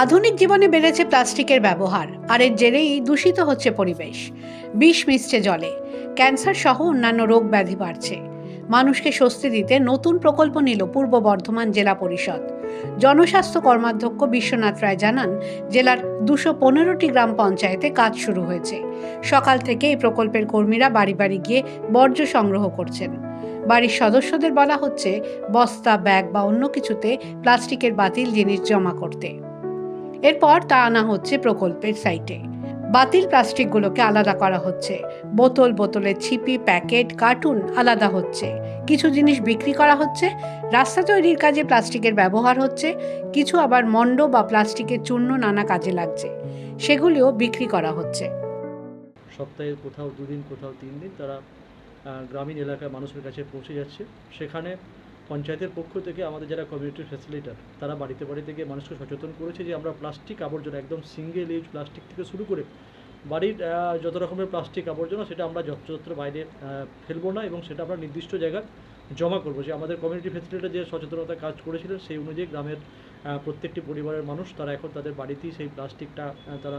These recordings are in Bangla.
আধুনিক জীবনে বেড়েছে প্লাস্টিকের ব্যবহার, আর এর জেরেই দূষিত হচ্ছে পরিবেশ। বিষ মিশছে জলে, ক্যান্সার সহ অন্যান্য রোগ ব্যাধি বাড়ছে। মানুষকে স্বস্তি দিতে নতুন প্রকল্প নিল পূর্ব বর্ধমান জেলা পরিষদ। জনস্বাস্থ্য কর্মাধ্যক্ষ বিশ্বনাথ রায় জানান, জেলার দুশো পনেরোটি গ্রাম পঞ্চায়েতে কাজ শুরু হয়েছে। সকাল থেকে এই প্রকল্পের কর্মীরা বাড়ি বাড়ি গিয়ে বর্জ্য সংগ্রহ করছেন। বাড়ির সদস্যদের বলা হচ্ছে, বস্তা, ব্যাগ বা অন্য কিছুতে প্লাস্টিকের বাতিল জিনিস জমা করতে। এরপর তা আনা হচ্ছে প্রকল্পের সাইটে বাতিল প্লাস্টিকগুলোকে আলাদা করা হচ্ছে। বোতল বোতলের ছিপি, প্যাকেট, কার্টুন আলাদা হচ্ছে। কিছু জিনিস বিক্রি করা হচ্ছে, রাস্তা তৈরির কাজে প্লাস্টিকের ব্যবহার হচ্ছে, কিছু আবার মণ্ড বা প্লাস্টিকের চূর্ণ নানা কাজে লাগছে। সেগুলিও বিক্রি করা হচ্ছে। সপ্তাহে কোথাও দুদিন, কোথাও তিন দিন তারা গ্রামীণ এলাকার মানুষের কাছে পৌঁছে যাচ্ছে। সেখানে পঞ্চায়েতের পক্ষ থেকে আমাদের যারা কমিউনিটি ফ্যাসিলিটার তারা বাড়িতে বাড়িতে গিয়ে মানুষকে সচেতন করেছে যে আমরা প্লাস্টিক আবর্জনা একদম সিঙ্গেল ইউজ প্লাস্টিক থেকে শুরু করে বাড়ির যত রকমের প্লাস্টিক আবর্জনা সেটা আমরা যত্রতত্র বাইরে ফেলব না এবং সেটা আমরা নির্দিষ্ট জায়গায় জমা করব। যে আমাদের কমিউনিটি ফ্যাসিলিটার যে সচেতনতা কাজ করেছিলেন, সেই অনুযায়ী গ্রামের প্রত্যেকটি পরিবারের মানুষ তারা এখন তাদের বাড়িতেই সেই প্লাস্টিকটা তারা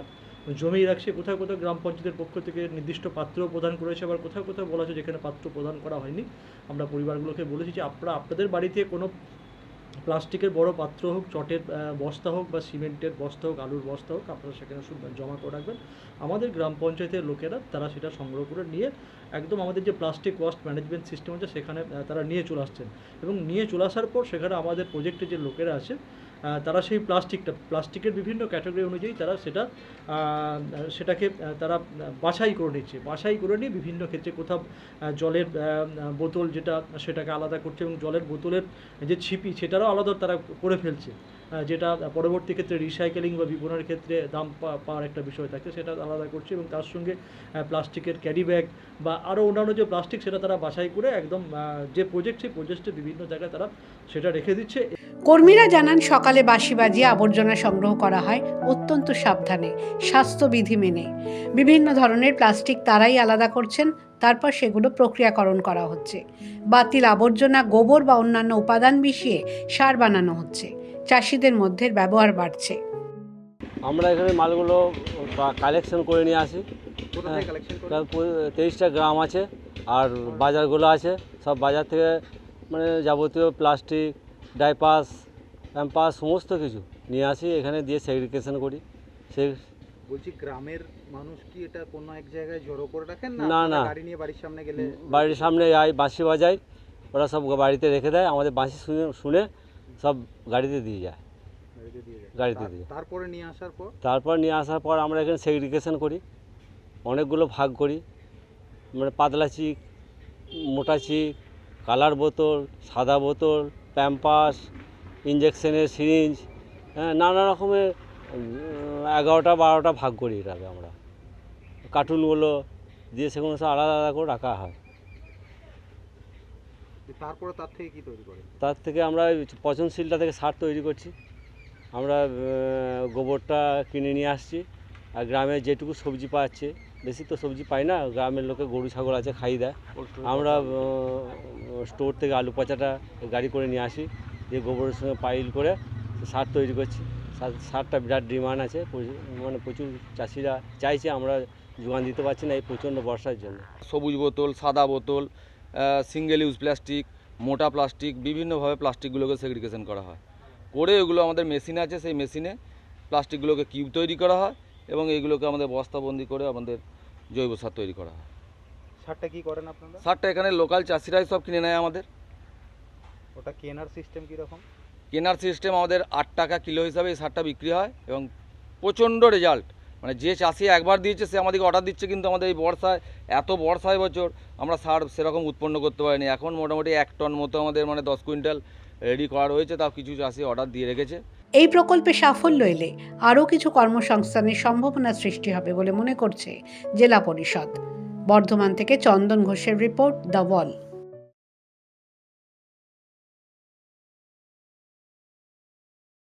জমিয়ে রাখছে, কোথাও কোথাও গ্রাম পঞ্চায়েতের পক্ষ থেকে নির্দিষ্ট পাত্র প্রদান করেছে, আবার কোথাও কোথাও বলা হচ্ছে যেখানে পাত্র প্রদান করা হয়নি। আমরা পরিবারগুলোকে বলেছি যে আপনারা, আপনাদের বাড়িতে কোনো প্লাস্টিকের বড় পাত্র হোক, চটের বস্তা হোক বা সিমেন্টের বস্তা হোক, আলুর বস্তা হোক, আপনারা সেখানে জমা করে রাখবেন। আমাদের গ্রাম পঞ্চায়েতের লোকেরা, তারা সেটা সংগ্রহ করে নিয়ে একদম আমাদের যে প্লাস্টিক ওয়াস্ট ম্যানেজমেন্ট সিস্টেম আছে, সেখানে তারা নিয়ে চলে আসছেন। এবং নিয়ে চলে আসার পর সেখানে আমাদের প্রজেক্টে যে লোকেরা আছে তারা সেই প্লাস্টিকটা, প্লাস্টিকের বিভিন্ন ক্যাটাগরি অনুযায়ী তারা সেটা সেটাকে তারা বাছাই করে নিচ্ছে। বাছাই করে নিয়ে বিভিন্ন ক্ষেত্রে কোথাও জলের বোতল যেটা, সেটাকে আলাদা করছে এবং জলের বোতলের যে ছিপি, সেটারও আলাদা তারা করে ফেলছে। যেটা পরবর্তী ক্ষেত্রে রিসাইকেলিং বা বিপণনের ক্ষেত্রে দাম পাওয়ার একটা বিষয় থাকে সেটা আলাদা করছে এবং তার সঙ্গে প্লাস্টিকের ক্যারি ব্যাগ বা আরও অন্যান্য যে প্লাস্টিক, সেটা তারা বাছাই করে একদম যে প্রজেক্ট, সেই প্রজেক্টে বিভিন্ন জায়গায় তারা সেটা রেখে দিচ্ছে। কর্মীরা জানান, সকালে বাঁশি বাজিয়ে আবর্জনা সংগ্রহ করা হয় অত্যন্ত সাবধানে স্বাস্থ্যবিধি মেনে। বিভিন্ন ধরনের প্লাস্টিক তারাই আলাদা করছেন তারপর সেগুলো প্রক্রিয়াকরণ করা হচ্ছে। বাতিল আবর্জনা গোবর বা অন্যান্য উপাদান মিশিয়ে সার বানানো হচ্ছে। চাষিদের মধ্যে ব্যবহার বাড়ছে। আমরা এখানে মালগুলো কালেকশন করে নিয়ে আসি। প- তেইশটা গ্রাম আছে আর বাজারগুলো আছে। সব বাজার থেকে মানে যাবতীয় প্লাস্টিক ডাইপাস প্যাম্পাস সমস্ত কিছু। নিয়ে আসি এখানে দিয়ে সেগ্রিগেশন করি। সে বলছি গ্রামের মানুষ কি এটা কোনো এক জায়গায় জড়ো করে রাখেন না? না, গাড়ি নিয়ে বাড়ির সামনে গেলে বাড়ির সামনে যাই বাঁশি বাজাই ওরা সব বাড়িতে রেখে দেয়। আমাদের বাঁশি শুনে শুনে সব গাড়িতে দিয়ে যায়। গাড়িতে দিয়ে তারপরে নিয়ে আসার পর? তারপর নিয়ে আসার পর আমরা এখানে সেগ্রিগেশন করি। অনেকগুলো ভাগ করি। মানে পাতলা চিক মোটা চিক কালার বোতল সাদা বোতল প্যাম্পাস ইঞ্জেকশনের সিরিঞ্জ হ্যাঁ নানা রকমের এগারোটা বারোটা ভাগ করি এটাকে আমরা। কার্টুনগুলো দিয়ে সেগুলো সব আলাদা আলাদা করে রাখা হয়। তারপরে তার থেকে কি তৈরি করেন? তার থেকে আমরা পচনশীলটা থেকে সার তৈরি করছি। আমরা গোবরটা কিনে নিয়ে আসছি। আর গ্রামে যেটুকু সবজি পাচ্ছে বেশি তো সবজি পাই না গ্রামের লোকে গরু ছাগল আছে খাই দেয়। আমরা স্টোর থেকে আলু পচাটা গাড়ি করে নিয়ে আসি। দিয়ে গোবরের সঙ্গে পাইল করে সার তৈরি করছি। সার- সারটা বিরাট ডিমান্ড আছে মানে প্রচুর চাষিরা চাইছে আমরা যোগান দিতে পারছি না এই প্রচণ্ড বর্ষার জন্য। সবুজ বোতল সাদা বোতল সিঙ্গেল ইউজ প্লাস্টিক মোটা প্লাস্টিক বিভিন্নভাবে প্লাস্টিকগুলোকে সেগ্রিগেশন করা হয়। করে এগুলো আমাদের মেশিন আছে সেই মেশিনে প্লাস্টিকগুলোকে কিউব তৈরি করা হয় এবং এইগুলোকে আমাদের বস্তাবন্দি করে আমাদের জৈব সার তৈরি করা হয়। সারটা কি করেন আপনারা? সারটা এখানে লোকাল চাষিরাই সব কিনে নেয় আমাদের। ওটা কেনার সিস্টেম কীরকম? কেনার সিস্টেম আমাদের আট টাকা কিলো হিসাবে এই সারটা বিক্রি হয় এবং প্রচণ্ড রেজাল্ট। মানে যে চাষি একবার দিয়েছে সে আমাদেরকে অর্ডার দিচ্ছে কিন্তু আমাদের এই বর্ষায় এত বর্ষায় বছর আমরা সার সেরকম উৎপন্ন করতে পারিনি। এখন মোটামুটি এক টন মতো আমাদের মানে দশ কুইন্টাল রেডি করা রয়েছে তাও কিছু চাষি অর্ডার দিয়ে রেখেছে। এই প্রকল্পে সাফল্য এলে আরও কিছু কর্মসংস্থানের সম্ভাবনা সৃষ্টি হবে বলে মনে করছে জেলা পরিষদ। বর্ধমান থেকে চন্দন ঘোষের রিপোর্ট দ্য ওয়াল।